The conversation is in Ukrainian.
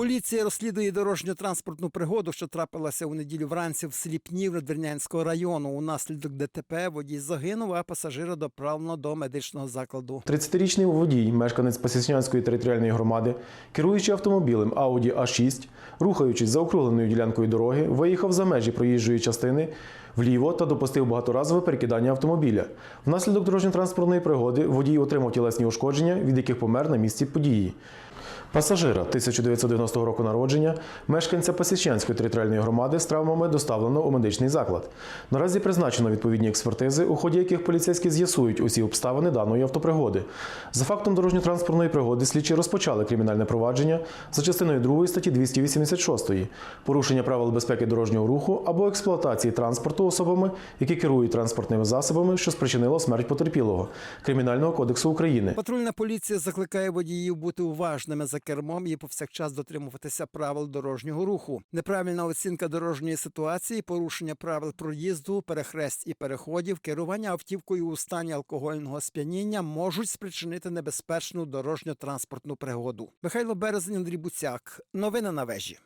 Поліція розслідує дорожньо-транспортну пригоду, що трапилася у неділю вранці в селі Пнів Надвірнянського району. Унаслідок ДТП водій загинув, а пасажира доправлено до медичного закладу. 30-річний водій, мешканець Пасічнянської територіальної громади, керуючи автомобілем Audi A6, рухаючись за округленою ділянкою дороги, виїхав за межі проїжджої частини вліво та допустив багаторазове перекидання автомобіля. Внаслідок дорожньо-транспортної пригоди водій отримав тілесні ушкодження, від яких помер на місці події. Пасажира 1990 року народження, мешканця Пасічнянської територіальної громади з травмами доставлено у медичний заклад. Наразі призначено відповідні експертизи, у ході яких поліцейські з'ясують усі обставини даної автопригоди. За фактом дорожньо-транспортної пригоди слідчі розпочали кримінальне провадження за частиною 2 статті 286 порушення правил безпеки дорожнього руху або експлуатації транспорту особами, які керують транспортними засобами, що спричинило смерть потерпілого Кримінального кодексу України. Патрульна поліція закликає водіїв бути уважними за кермом і повсякчас дотримуватися правил дорожнього руху. Неправильна оцінка дорожньої ситуації, порушення правил проїзду, перехрест і переходів, керування автівкою у стані алкогольного сп'яніння можуть спричинити небезпечну дорожньо-транспортну пригоду. Михайло Березень, Андрій Буцяк. Новини на вежі.